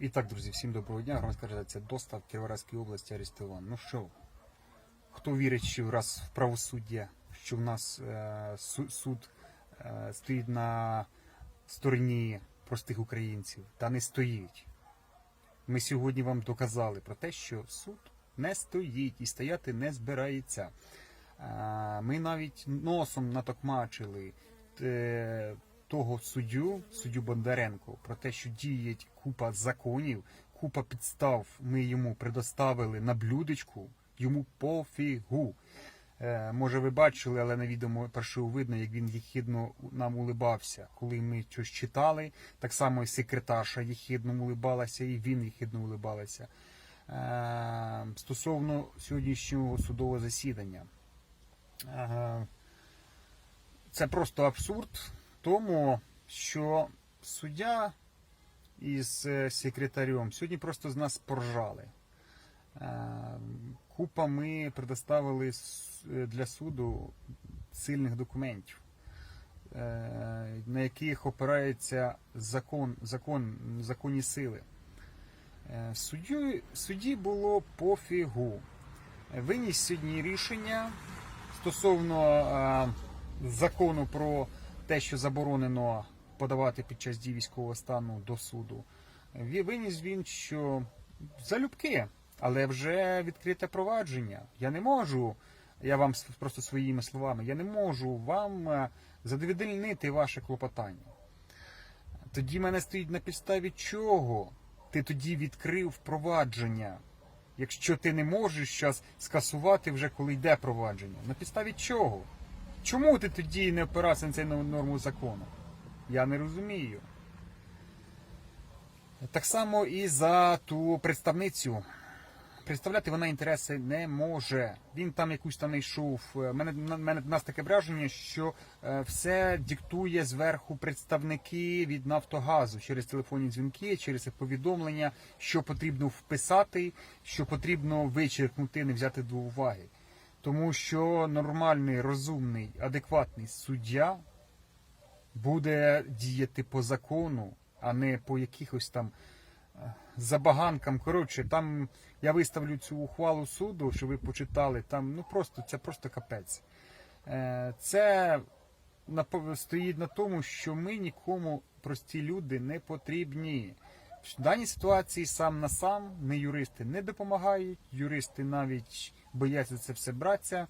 І так, друзі, всім доброго дня. Громадська організація Достав Кіровоградської області Арестован. Ну що, хто вірить, що раз в правосуддя, що в нас е, су- суд е, стоїть на стороні простих українців, та не стоїть. Ми сьогодні вам доказали про те, що суд не стоїть і стояти не збирається. Е, Ми навіть носом натокмачили е, того суддю, суддю Бондаренко, про те, що діє купа законів, купа підстав ми йому предоставили на блюдечку, йому пофігу. Е, може, ви бачили, але на відео першого видно, як він єхидно нам улибався, коли ми щось читали. Так само і секретарша єхидно улибалася, і він єхидно улибалася. Е, стосовно сьогоднішнього судового засідання. Е, це просто абсурд тому, що суддя із е, секретарем сьогодні просто з нас поржали. Е, Купа ми предоставили е, для суду сильних документів, на яких опирається закон, закон, законні сили. Суддю, судді було пофігу. Виніс сьогодні рішення стосовно закону про те, що заборонено подавати під час дії військового стану до суду. Виніс він, що залюбки, але вже відкрите провадження. Я не можу, я вам просто своїми словами, я не можу вам е, задовільнити ваше клопотання. Тоді мене стоїть на підставі чого? Ти тоді відкрив провадження. Якщо ти не можеш зараз скасувати вже коли йде провадження. На підставі чого? Чому ти тоді не опирався на цю норму закону? Я не розумію. Так само і за ту представницю. Представляти вона інтереси не може. Він там якусь там знайшов. Е, Мене мене нас таке враження, що е, все диктує зверху представники від Нафтогазу через телефонні дзвінки, через повідомлення, що потрібно вписати, що потрібно вичеркнути, не взяти до уваги. Тому що нормальний, розумний, адекватний суддя буде діяти по закону, а не по якихось там е, забаганкам. Коротше, там я виставлю цю ухвалу суду, щоб ви почитали. Там ну просто це просто капець. Е, Це стоїть на тому, що ми нікому прості люди не потрібні. В даній ситуації сам на сам не юристи не допомагають, юристи навіть бояться це все братися.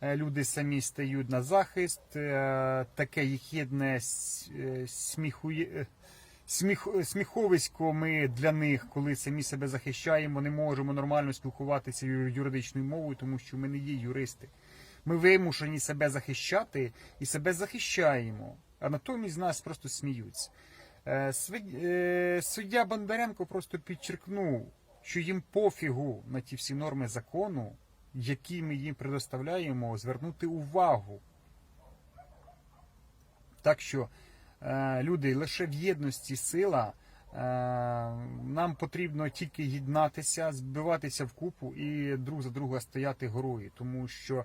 Е, Люди самі стають на захист. Е, Таке єхідне с- е, сміхує. е, Сміх, сміховисько ми для них, коли самі себе захищаємо, не можемо нормально спілкуватися юридичною мовою, тому що ми не є юристи. Ми вимушені себе захищати і себе захищаємо, а натомість нас просто сміються. Суддя Бондаренко просто підчеркнув, що їм пофігу на ті всі норми закону, які ми їм предоставляємо, звернути увагу. Так що, е, люди, лише в єдності сила. Е, Нам потрібно тільки єднатися, збиватися в купу і друг за друга стояти горою, тому що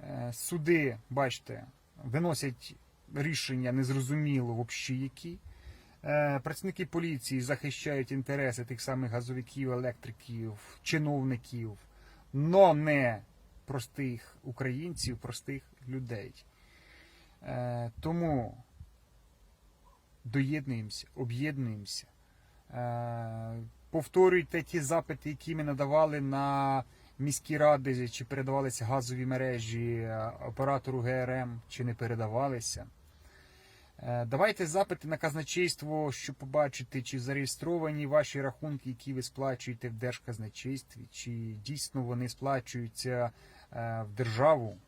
е, суди, бачите, виносять рішення незрозуміло взагалі які. Працівники поліції захищають інтереси тих самих газовиків, електриків, чиновників, но не простих українців, простих людей. Е, Тому доєднуємося, об'єднуємося. Е, Повторюйте ті запити, які ми надавали на міські ради, чи передавалися газові мережі е, оператору ГРМ, чи не передавалися. Е, Давайте запити на казначейство, щоб побачити, чи зареєстровані ваші рахунки, які ви сплачуєте в Держказначействі, чи дійсно вони сплачуються е, в державу.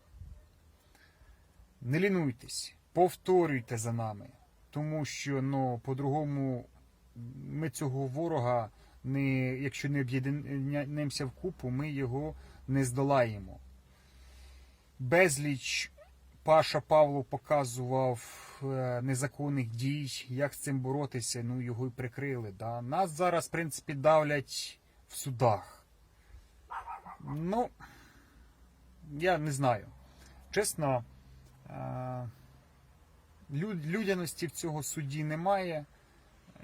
Не лінуйтесь, повторюйте за нами, тому що ну, по-другому ми цього ворога, не, якщо не об'єднаємося в купу, ми його не здолаємо. Безліч Паша Павло показував е, незаконних дій, як з цим боротися, ну його і прикрили. Да? Нас зараз, в принципі, давлять в судах. Ну, я не знаю. Чесно, е, людяності в цього судді немає.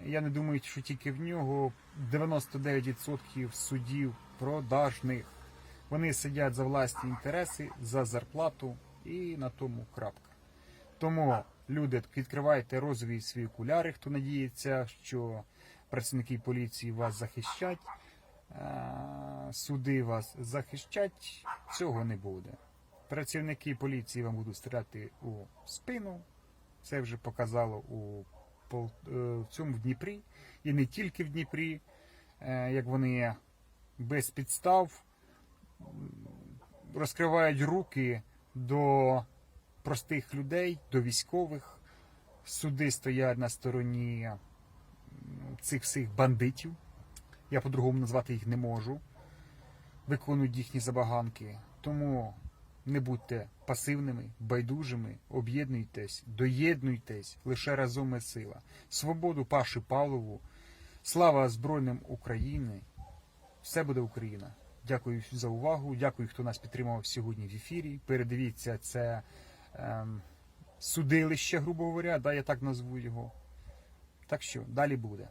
Я не думаю, що тільки в нього 99% судів продажних. Вони сидять за власні інтереси, за зарплату і на тому крапка. Тому, люди, відкривайте розові свої окуляри, хто надіється, що працівники поліції вас захищать, е, суди вас захищать, цього не буде. Працівники поліції вам будуть стріляти у спину. Це вже показало у е, в цьому в Дніпрі, і не тільки в Дніпрі, е, як вони без підстав розкривають руки до простих людей, до військових. Суди стоять на стороні цих всіх бандитів. Я по-другому назвати їх не можу. Виконують їхні забаганки. Тому не будьте пасивними, байдужими, об'єднуйтесь, доєднуйтесь, лише разом ми сила. Свободу Паші Павлову, слава Збройним України. Все буде Україна. Дякую за увагу. Дякую, хто нас підтримував сьогодні в ефірі. Передивіться, це ем, судилище, грубо говоря, да, я так назву його. Так що далі буде.